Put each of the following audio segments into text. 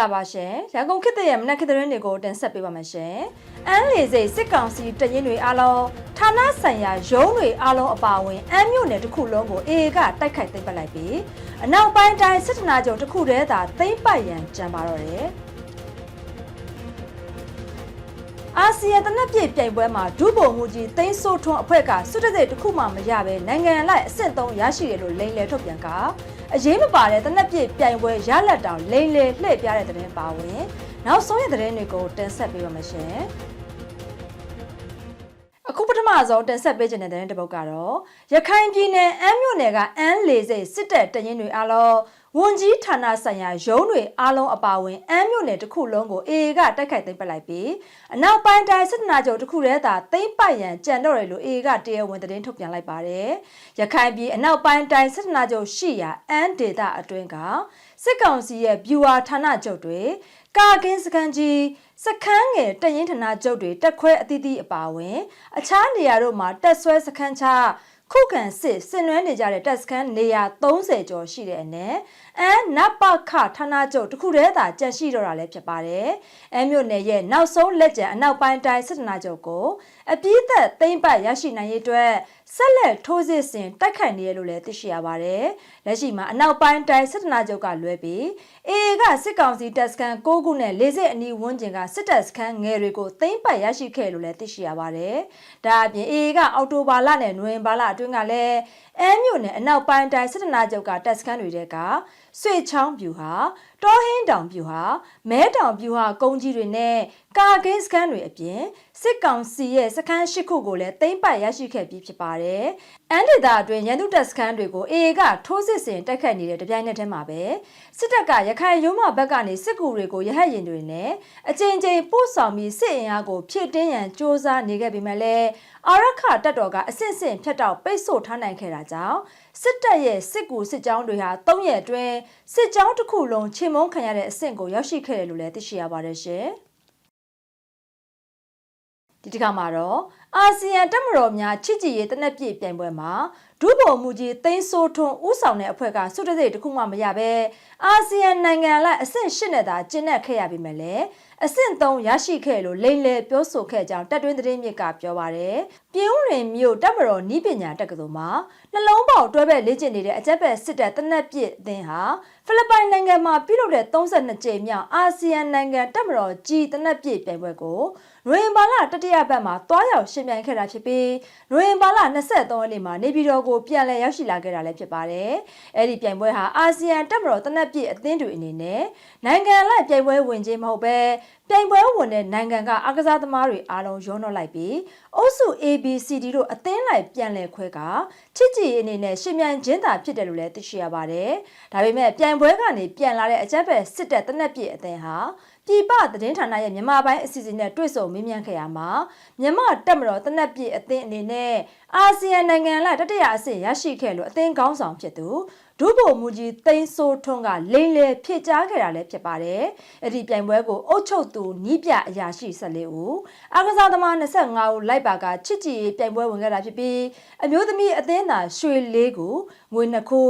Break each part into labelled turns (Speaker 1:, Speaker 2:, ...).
Speaker 1: ္ဂလာပါရှင်ရန်ကုန်ခေတ်သစ်ရဲ့မနက်ခေတ်သတင်းတွေကိုတင်ဆက်ပေးပါမယ်ရှင်အန်းလေစိတ်စစ်ကောင်စီတရင်တွေအားလုံးဌာနဆိုင်ရာရုံးတွေအားလုံးအပါအဝင်အန်းမြို့နယ်တစ်ခုလုံးကိုအေအေကတိုက်ခိုက်သိမ်းပိုက်လိုက်ပြီးအနောက်ပိုင်းတိုင်းစစ်တနာချုပ်တစ်ခုတည်းသာသိမ်းပိုက်ရန်ကြံပါတော့တယ် အာဆီယံတနက်ပြည့်ပြိုင်ပွဲမှာဒုဗိုလ်မှူးကြီးသိန်းစိုးထွန်းအဖွဲ့ကစွတ်တဲ့တစ်ခုမှမရဘဲနိုင်ငံအလိုက်အဆင့်3ရရှိတယ်လို့လိန်လယ်ထုတ်ပြန်ကအရေးမပါတဲ့တနက်ပြည့်ပြိုင်ပွဲရလက်တောင်လိန်လယ်လှည့်ပြတဲ့သတင်းပါဝင်နောက်ဆုံးရသတင်းတွေကိုတင်ဆက်ပေးပါမယ်ရှင်အခုပထမဆုံးတင်ဆက်ပေးခြင်းတဲ့သတင်းတစ်ပုဒ်ကတော့ရခိုင်ပြည်နယ်အမ်းမြို့နယ်ကအမ်းလေစိတ်စစ်တပ်တရင်တွေအားလုံး ဝန်ကြီးဌာနဆိုင်ရာရုံးတွေအားလုံးအပါအဝင်အမ်းမြို့နယ်တစ်ခုလုံးကိုအေအေကတိုက်ခိုက်သိမ်းပိုက်လိုက်ပြီးအနောက်ပိုင်းတိုင်းစစ်တနာချုပ်တစ်ခုတည်းသာသိမ်းပိုက်ရန်ကြံတော့တယ်လို့အေအေကတရားဝင်သတင်းထုတ်ပြန်လိုက်ပါတယ်။ရခိုင်ပြည်အနောက်ပိုင်းတိုင်းစစ်တနာချုပ်ရှိရာအမ်းဒေသအတွင်းကစစ်ကောင်စီရဲ့ဗျူဟာဌာနချုပ်တွေကာကင်းစခန်းကြီးစခန်းငယ်တရင်ဌာနချုပ်တွေတက်ခွဲအသီးသီးအပါအဝင် အခြားနေရာတို့မှာတက်ဆွဲစခန်းချ ခုခံစစ်ဆင်နွှဲနေကြတဲ့တပ်စခန်းနေရာ30ကျော်ရှိတဲ့အနက်အမ်နပခဌာနချုပ်တစ်ခုတည်းသာကြန့်ရှိတော့တာလည်းဖြစ်ပါတယ်။အမ်မြို့နယ်ရဲ့နောက်ဆုံးလက်ကျန်အနောက်ပိုင်းတိုင်းစစ်ဌာနချုပ်ကိုအပြည့်သက်သိမ့်ပတ်ရရှိနိုင်ရေးအတွက် ဆက်လက်ထိုးစစ်ဆင်တိုက်ခိုက်နေရလို့လည်းသိရှိရပါတယ်။လက်ရှိမှာအနောက်ပိုင်းတိုင်းစစ်ဌာနချုပ်ကလွဲပြီးအေအေကစစ်ကောင်စီတပ်စခန်း6ခုနဲ့၄စစ်အနီးဝန်းကျင်ကစစ်တပ်စခန်းငယ်တွေကိုသိမ့်ပတ်ရရှိခဲ့လို့လည်းသိရှိရပါတယ်။ဒါအပြင်အေအေကအော်တိုဘာလနဲ့နိုဝင်ဘာလအတွင်းကလည်းအဲမြို့နယ်အနောက်ပိုင်းတိုင်းစစ်ဌာနချုပ်ကတပ်စခန်းတွေတဲကဆွေချောင်းပြူဟာ တောဟင်းတောင်ပြူဟာမဲတောင်ပြူဟာကုန်းကြီးတွေနဲ့ကာကင်းစခန်းတွေအပြင်စစ်ကောင်စီရဲ့စခန်း၈ခုကိုလည်းသိမ်းပိုက်ရရှိခဲ့ပြီးဖြစ်ပါတယ်။အန်ဒေတာအတွင်းရန်သူတပ်စခန်းတွေကိုအေအေကထိုးစစ်ဆင်တိုက်ခတ်နေတဲ့တပြိုင်နက်တည်းမှာပဲစစ်တပ်ကရခိုင်ရုံးမဘက်ကနေစစ်ကူတွေကိုရဟတ်ရင်တွေနဲ့အကြိမ်ကြိမ်ပို့ဆောင်ပြီးစစ်အင်အားကိုဖြည့်တင်းရန်စ조사နေခဲ့ပေမဲ့လည်းအာရခတပ်တော်ကအဆင့်ဆင့်ဖြတ်တောက်ပိတ်ဆို့ထားနိုင်ခဲ့တာကြောင့်စစ်တပ်ရဲ့စစ်ကူစစ်ကြောင်းတွေဟာ၃ရက်အတွင်းစစ်ကြောင်းတစ်ခုလုံးချေမုန်းခံရတဲ့အဆင့်ကိုရောက်ရှိခဲ့တယ်လို့လည်းသိရှိရပါတယ်ရှင်။ဒီတစ်ခါမှာတော့အာဆီယံတက်မတော်များချစ်ကြည်ရေးတနက်ပြည့်ပြိုင်ပွဲမှာဒုဗိုလ်မှူးကြီးသိန်းစိုးထွန်းဦးဆောင်တဲ့အဖွဲ့ကစုတစိတ်တစ်ခုမှမရပဲအာဆီယံနိုင်ငံလိုက်အဆင့်၈နဲ့သာကျင်းပခဲ့ရပြီမဲ့လေ အဆင့်3ရရှိခဲ့လို့လိမ့်လေပြောဆိုခဲ့ကြောင်းတက်တွင်းသတင်းမြစ်ကပြောပါရယ်ပြင်းဦးရင်မြို့တက်မတော်နီးပညာတက္ကသိုလ်မှာနှလုံးပေါက်တွဲဘက်လေ့ကျင့်နေတဲ့အကြက်ဘက်စစ်တပ်တနက်ပြည့်အသင်းဟာဖိလစ်ပိုင်နိုင်ငံမှာပြုလုပ်တဲ့32ကြိမ်မြောက်အာဆီယံနိုင်ငံတက်မတော်ကြီးတနက်ပြည့်ပြိုင်ပွဲကိုနိုဝင်ဘာလတတိယပတ်မှာတွားရောက်ရှင်ပြိုင်ခဲ့တာဖြစ်ပြီးနိုဝင်ဘာလ23ရက်နေ့မှာနေပြည်တော်ကိုပြန်လည်ရောက်ရှိလာခဲ့တာလည်းဖြစ်ပါတယ်။အဲဒီပြိုင်ပွဲဟာအာဆီယံတက်မတော်တနက်ပြည့်အသင်းတွေအနေနဲ့နိုင်ငံလိုက်ပြိုင်ပွဲဝင်ခြင်းမဟုတ်ပဲပြိုင်ပွဲဝင်တဲ့နိုင်ငံကအားကစားသမားတွေအားလုံးရောနှောလိုက်ပြီးအုပ်စု ABCD တို့အသင်းလိုက်ပြန်လည်ခွဲကချစ်ကြည်အနေနဲ့ရှင်မြန်ချင်းသာဖြစ်တယ်လို့လည်းသိရှိရပါတယ်။ဒါပေမဲ့ပြိုင်ပွဲကနေပြန်လာတဲ့အကြက်ပဲစစ်တပ်တနက်ပြည့်အသင်းဟာပြည်ပသတင်းဌာနရဲ့မြန်မာပိုင်းအစီအစဉ်နဲ့တွေ့ဆုံမေးမြန်းခဲ့ရမှာမြန်မာတက်မတော်တနက်ပြည့်အသင်းအနေနဲ့အာဆီယံနိုင်ငံလိုက်တတိယအဆင့်ရရှိခဲ့လို့အသင်းကောင်းဆောင်ဖြစ်သူ ဒုဗိုလ်မှူးကြီးသိန်းစိုးထွန်းကလိမ့်လေဖြစ်ကြားခဲ့တာလည်းဖြစ်ပါတယ်။အဲ့ဒီပြိုင်ပွဲကိုအုပ်ချုပ်သူနီးပြအရာရှိ14ဦးအားကစားသမား25ဦးလိုက်ပါကချစ်ကြည်ပြိုင်ပွဲဝင်ခဲ့တာဖြစ်ပြီးအမျိုးသမီးအသင်းသာရွှေ၄ခုငွေ2ခု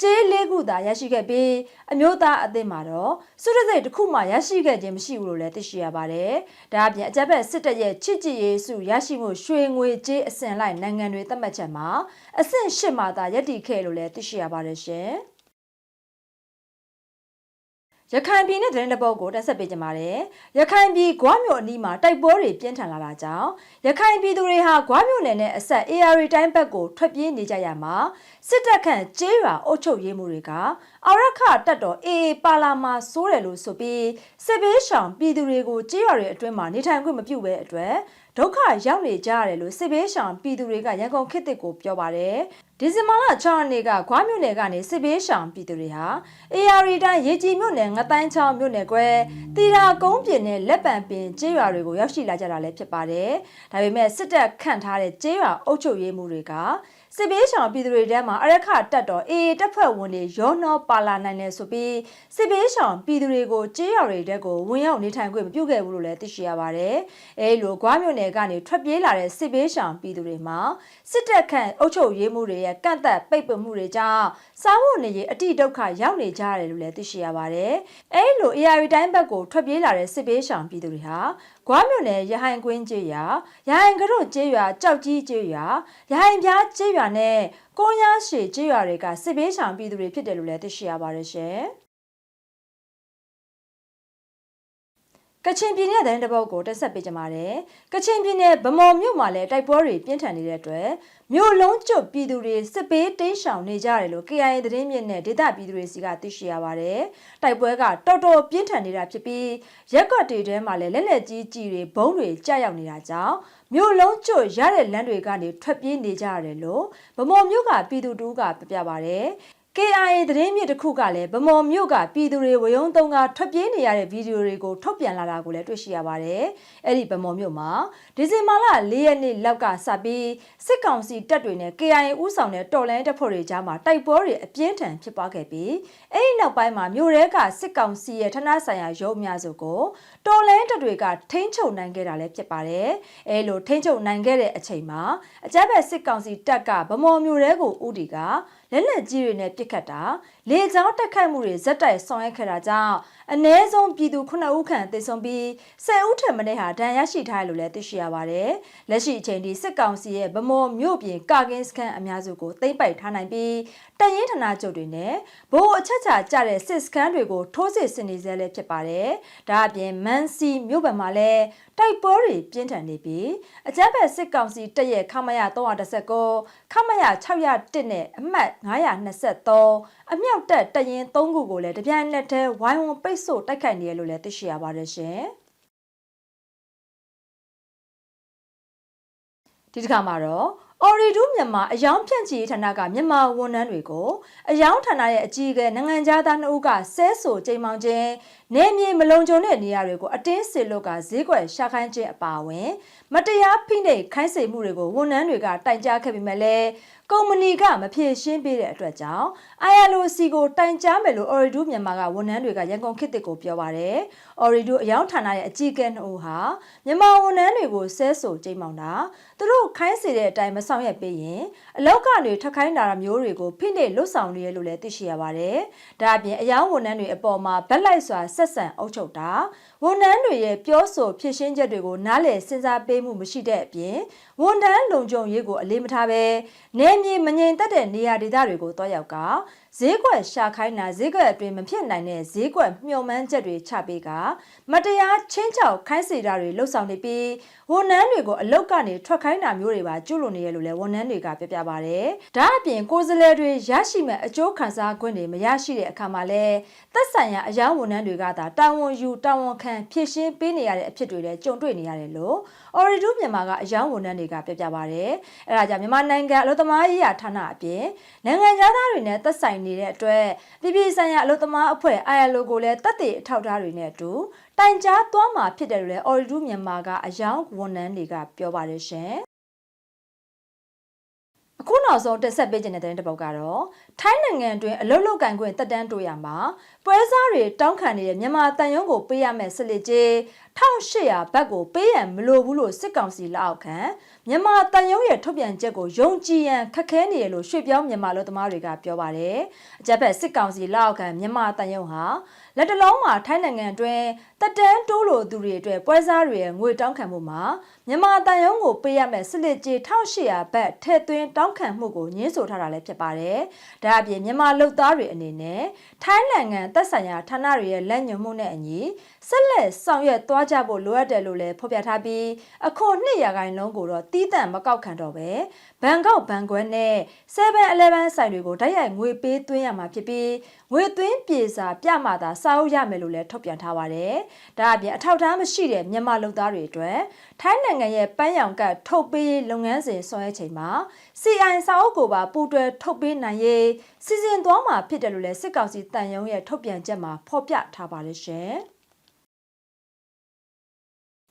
Speaker 1: ကျေး၄ခုသာရရှိခဲ့ပြီးအမျိုးသားအသင်းမှာတော့စုရစိတ်တစ်ခုမှရရှိခဲ့ခြင်းမရှိဘူးလို့လည်းသိရှိရပါတယ်။ဒါအပြင်အကြက်ဘက်စစ်တပ်ရဲ့ချစ်ကြည်ရေးစုရရှိမှုရွှေငွေကြေးအဆင့်လိုက်နိုင်ငံတွေသတ်မှတ်ချက်မှာအဆင့်၈မှာသာရည်တည်ခဲ့လို့လည်းသိရှိရပါတယ်ရှင်။ ရခိုင်ပြည်နယ်သတင်းတပုတ်ကိုတက်ဆက်ပေးကြပါမယ်။ရခိုင်ပြည်ဂွမြို့အနီးမှာတိုက်ပွဲတွေပြင်းထန်လာတာကြောင့်ရခိုင်ပြည်သူတွေဟာဂွမြို့နယ်နဲ့အဆက် AR တိုင်းဘက်ကိုထွက်ပြေးနေကြရမှာစစ်တပ်ခန့်ကျေးရွာအုပ်ချုပ်ရေးမှုတွေကအာရခတက်တော် AA ပါလာမာစိုးတယ်လို့ဆိုပြီးစစ်ဘေးရှောင်ပြည်သူတွေကိုကျေးရွာတွေအတွင်းမှာနေထိုင်ခွင့်မပြုဘဲအတွက်ဒုက္ခရောက်နေကြရတယ်လို့စစ်ဘေးရှောင်ပြည်သူတွေကရန်ကုန်ခေတ်တစ်ကိုပြောပါတယ် ဒီဇင်ဘာလ6ရက်နေ့ကဂွားမြို့နယ်ကနေစစ်ဘေးရှောင်ပြည်သူတွေဟာ AR တိုင်းရေကြီးမြို့နယ်ငတိုင်းချောင်းမြို့နယ်ကွဲတီရာကုန်းပြင်နဲ့လက်ပံပင်ကျေးရွာတွေကိုရောက်ရှိလာကြတာလည်းဖြစ်ပါတယ်ဒါပေမဲ့စစ်တပ်ခန့်ထားတဲ့ကျေးရွာအုပ်ချုပ်ရေးမှုတွေက စစ်ဘေးရှောင်ပြည်သူတွေထဲမှာအရက်ခတက်တော်အေးတပ်ဖွဲ့ဝင်တွေရောနှောပါလာနိုင်တယ်ဆိုပြီးစစ်ဘေးရှောင်ပြည်သူတွေကိုကြေးရွာတွေတက်ကိုဝင်ရောက်နေထိုင်ခွင့်မပြုခဲ့ဘူးလို့လည်းသိရှိရပါတယ်။အဲလိုဂွားမြို့နယ်ကနေထွက်ပြေးလာတဲ့စစ်ဘေးရှောင်ပြည်သူတွေမှာစစ်တပ်ခန့်အုပ်ချုပ်ရေးမှုတွေရဲ့ကန့်သက်ပိတ်ပင်မှုတွေကြောင့်စားဖို့နေရေးအတိဒုက္ခရောက်နေကြရတယ်လို့လည်းသိရှိရပါတယ်။အဲဒီလို AR တိုင်းဘက်ကိုထွက်ပြေးလာတဲ့စစ်ပေးရှောင်ပြည်သူတွေဟာ ဂွားမြို့နယ်ရဟိုင်ကွင်းကျေးရွာရဟိုင်ကရုကျေးရွာကြောက်ကြီးကျေးရွာရဟိုင်ပြားကျေးရွာနဲ့ကိုးရရှည်ကျေးရွာတွေကစစ်ပေးရှောင်ပြည်သူတွေဖြစ်တယ်လို့လည်းသိရှိရပါတယ်ရှင်။ ကချင်ပြည်နယ်တဲ့တပုတ်ကိုတက်ဆက်ပေးကြပါတယ်။ကချင်ပြည်နယ်ဗမော်မြို့မှာလည်းတိုက်ပွဲတွေပြင်းထန်နေတဲ့အတွက်မြို့လုံးကျွတ်ပြည်သူတွေစစ်ပေးတိမ်းရှောင်နေကြတယ်လို့ KIA သတင်းမြစ်နဲ့ဒေသပြည်သူတွေစီကသိရှိရပါတယ်။တိုက်ပွဲကတော်တော်ပြင်းထန်နေတာဖြစ်ပြီးရက်ကွက်တွေထဲမှာလည်းလက်လက်ကြီးကြီးတွေဘုံတွေကြာရောက်နေတာကြောင့်မြို့လုံးကျွတ်ရတဲ့လမ်းတွေကနေထွက်ပြေးနေကြရတယ်လို့ဗမော်မြို့ကပြည်သူတူကပြပြပါတယ်။ KIA သတင်းမြစ်တစ်ခုကလည်းဗမော်မြို့ကပြည်သူတွေဝယုံသုံးကထွက်ပြေးနေရတဲ့ဗီဒီယိုတွေကိုထုတ်ပြန်လာတာကိုလည်းတွေ့ရှိရပါတယ်။အဲ့ဒီဗမော်မြို့မှာဒီဇင်ဘာလ၄ရက်နေ့လောက်ကစပြီးစစ်ကောင်စီတပ်တွေနဲ့ KIA ဦးဆောင်တဲ့တော်လိုင်းတပ်ဖွဲ့တွေကြားမှာတိုက်ပွဲတွေအပြင်းထန်ဖြစ်ပွားခဲ့ပြီးအဲ့ဒီနောက်ပိုင်းမှာမြို့ရဲကစစ်ကောင်စီရဲ့ဌာနဆိုင်ရာရုံးများစုကိုတော်လိုင်းတပ်တွေကထိန်းချုပ်နိုင်ခဲ့တာလည်းဖြစ်ပါတယ်။အဲလိုထိန်းချုပ်နိုင်ခဲ့တဲ့အချိန်မှာအကြမ်းဖက်စစ်ကောင်စီတပ်ကဗမော်မြို့ရဲကိုဦးတီက လက်လက်ကြီးတွေနဲ့ပစ်ခတ်တာလေကြောင်းတက်ခတ်မှုတွေဇက်တိုက်ဆောင်ရွက်ခဲ့တာကြောင့်အ ਨੇ ဆုံးပြည်သူ9ဦးခန့်သေဆုံးပြီး10ဦးထက်မနည်းဟာဒဏ်ရာရှိထားတယ်လို့လည်းသိရှိရပါတယ်။လက်ရှိအချိန်ထိစစ်ကောင်စီရဲ့ဗမော်မြို့ပြင်ကာကင်းစခန်းအများစုကိုသိမ်းပိုက်ထားနိုင်ပြီးတရင်ဌာနချုပ်တွေနဲ့ဘိုးအချက်ချာကြတဲ့စစ်စခန်းတွေကိုထိုးစစ်ဆင်နေဆဲလည်းဖြစ်ပါတယ်။ဒါအပြင်မန်စီမြို့ဘက်မှာလည်းတိုက်ပွဲတွေပြင်းထန်နေပြီးအကြမ်းဖက်စစ်ကောင်စီတပ်ရဲ့ခမရ319ခမရ601နဲ့အမှတ်923အမြောက်တပ်တရင်3ခုကိုလည်းတပြိုင်နက်တည်းဝိုင်းဝန်းပိတ်ဆို့တိုက်ခိုက်နေရလို့လည်းသိရှိရပါတယ်ရှင်ဒီတစ်ခါမှာတော့အော်ရီဒူးမြန်မာအယောင်ဖြန့်ချီဌာနကမြန်မာဝန်ထမ်းတွေကိုအယောင်ဌာနရဲ့အကြီးအကဲနိုင်ငံသားနှုတ်ကဆဲဆိုချိန်မောင်ခြင်းနေမြေမလုံခြုံတဲ့နေရာတွေကိုအတင်းစစ်လို့ကဈေးကွက်ရှာခိုင်းခြင်းအပါအဝင် မတရားဖိနှိပ်ခိုင်းစေမှုတွေကိုဝန်ထမ်းတွေကတိုင်ကြားခဲ့ပေမဲ့လည်းကုမ္ပဏီကမဖြေရှင်းပေးတဲ့အတွက်ကြောင့် ILOC ကိုတိုင်ကြားမယ်လို့ Oridu မြန်မာကဝန်ထမ်းတွေကရန်ကုန်ခေတ်တစ်ကိုပြောပါတယ်။ Oridu အယောင်ဌာနရဲ့အကြီးအကဲနှုတ်ဟာမြန်မာဝန်ထမ်းတွေကိုဆဲဆိုကြိမ်မောင်တာသူတို့ခိုင်းစေတဲ့အတိုင်းမဆောင်ရွက်ပေးရင်အလောက်ကနေထပ်ခိုင်းတာမျိုးတွေကိုဖိနှိပ်လွတ်ဆောင်နေရလို့လည်းသိရှိရပါတယ်။ဒါအပြင်အယောင်ဝန်ထမ်းတွေအပေါ်မှာဗက်လိုက်စွာဆက်ဆံအုပ်ချုပ်တာဝန်ထမ်းတွေရဲ့ပြောဆိုဖြစ်ရှင်းချက်တွေကိုနားလည်စဉ်းစားပေးမှုမရှိတဲ့အပြင်ဝန်ထမ်းလုံခြုံရေးကိုအလေးမထားဘဲနေမြေမငြိမ်သက်တဲ့နေရာဒေသတွေကိုတွားရောက်ကဈေးကွက်ရှာခိုင်းတာဈေးကွက်အတွင်းမဖြစ်နိုင်တဲ့ဈေးကွက်မျှော်မှန်းချက်တွေချပေးကမတရားချင်းချောက်ခိုင်းစေတာတွေလှုပ်ဆောင်နေပြီးဝန်ထမ်းတွေကိုအလုတ်ကနေထွက်ခိုင်းတာမျိုးတွေပါကျุလို့နေရလို့လည်းဝန်ထမ်းတွေကပြောပြပါတယ်။ဒါအပြင်ကိုယ်စားလှယ်တွေရရှိမဲ့အကျိုးခံစား권တွေမရရှိတဲ့အခါမှာလည်းသက်ဆိုင်ရာအယောင်ဝန်ထမ်းတွေကသာတာဝန်ယူတာဝန်ခံဖြည့်ရှင်းပေးနေရတဲ့အဖြစ်တွေလည်းကြုံတွေ့နေရတယ်လို့ Oridu မြန်မာကအယောင်ဝန်ထမ်းတွေကပြောပြပါတယ်။အဲဒါကြောင့်မြန်မာနိုင်ငံအလို့သမားရေးရာဌာနအပြင်နိုင်ငံသားတွေနဲ့သက်ဆိုင်နေတဲ့အတွက်ပြည်ပြည်ဆိုင်ရာအလို့သမားအဖွဲ့ ILO ကိုလည်းတက်တဲ့အထောက်အထားတွေနဲ့အတူတိုင်ကြားသွားမှာဖြစ်တယ်လို့လည်း Oridu မြန်မာကအယောင်ဝန်ထမ်းတွေကပြောပါတယ်ရှင်အခုနောက်ဆုံးတက်ဆက်ပေးခြင်းတဲ့တဲ့တစ်ပုတ်ကတော့ထိုင်းနိုင်ငံအတွင်းအလုတ်လုတ်ကန်ခွင့်တက်တန်းတိုးရမှာပွဲစားတွေတောင်းခံနေတဲ့မြန်မာတန်ယုံကိုပေးရမယ်ဆလစ်ကြီး1800ဘတ်ကိုပေးရန်မလိုဘူးလို့စစ်ကောင်စီလက်အောက်ခံမြန်မာတန်ယုံရဲ့ထုတ်ပြန်ချက်ကိုယုံကြည်ရန်ခက်ခဲနေရလို့ရွှေ့ပြောင်းမြန်မာလူသမားတွေကပြောပါတယ်။အကြက်ဖက်စစ်ကောင်စီလက်အောက်ခံမြန်မာတန်ယုံဟာလက်တလုံးမှာထိုင်းနိုင်ငံအတွင်းတက်တန်းတိုးလိုသူတွေအတွက်ပွဲစားတွေရဲ့ငွေတောင်းခံမှုမှာမြန်မာတန်ယုံကိုပေးရမယ်စစ်လက်ကြီး1800ဘတ်ထည့်သွင်းတောင်းခံမှုကိုညှင်းဆိုထားတာလည်းဖြစ်ပါတယ်။ဒါအပြင်မြန်မာလူသားတွေအနေနဲ့ထိုင်းနိုင်ငံသက်ဆိုင်ရာဌာနတွေရဲ့လက်ညှိုးမှုနဲ့အညီ ဆက်လက်ဆောင်ရွက်သွားကြဖို့လိုအပ်တယ်လို့လည်းဖော်ပြထားပြီးအခွန်2ရာခိုင်နှုန်းကိုတော့တီးတန့်မကောက်ခံတော့ပဲဘန်ကောက်ဘန်ကွဲနဲ့ 7-Eleven ဆိုင်တွေကိုတိုက်ရိုက်ငွေပေးသွင်းရမှာဖြစ်ပြီးငွေသွင်းပြေစာပြမှသာစာအုပ်ရမယ်လို့လည်းထုတ်ပြန်ထားပါတယ်။ဒါအပြင်အထောက်အထားမရှိတဲ့မြန်မာလူသားတွေအတွက်ထိုင်းနိုင်ငံရဲ့ပန်းရောင်ကတ်ထုတ်ပေးလုပ်ငန်းစဉ်ဆောင်ရွက်ချိန်မှာ CI စာအုပ်ကိုပါပူးတွဲထုတ်ပေးနိုင်ရေးစီစဉ်သွားမှာဖြစ်တယ်လို့လည်းစစ်ကောင်စီတန်ယုံရဲ့ထုတ်ပြန်ချက်မှာဖော်ပြထားပါတယ်ရှင်။